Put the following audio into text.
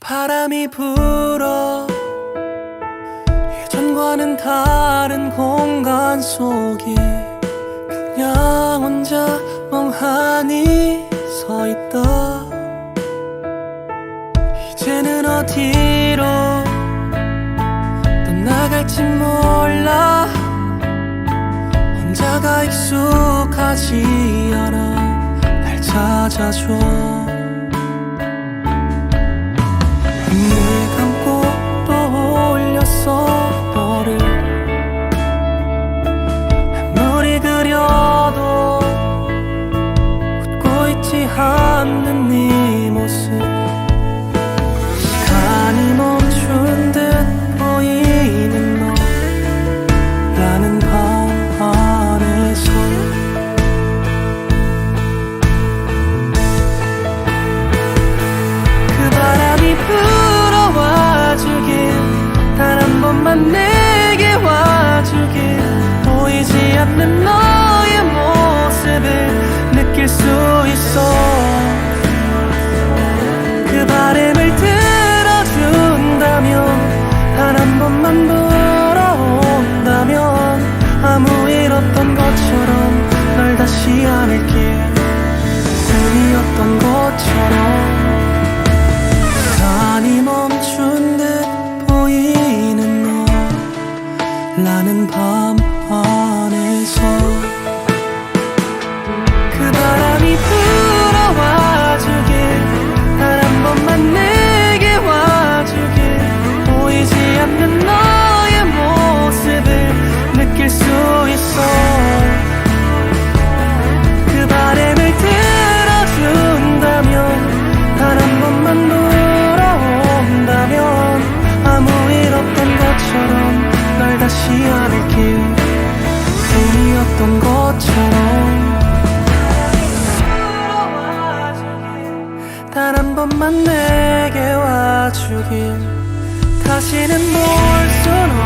바람이 불어. 예전과는 다른 공간 속에 그냥 혼자 멍하니 서 있다. 이제는 어디로 떠나갈지 몰라. 혼자가 익숙하지 않아. 날 찾아줘 않는 네 모습. 시간이 멈춘 듯 보이는 너. 라는 밤 안에서. 그 바람이 불어와 주길 단 한 번만 내게 와주길. 보이지 않는 너 있어. 그 바람을 들어준다면 단 한 번만 돌아온다면 아무 일 없던 것처럼 널 다시 안을게. 꿈이었던 것 번만 내게 와주길 다시는 볼순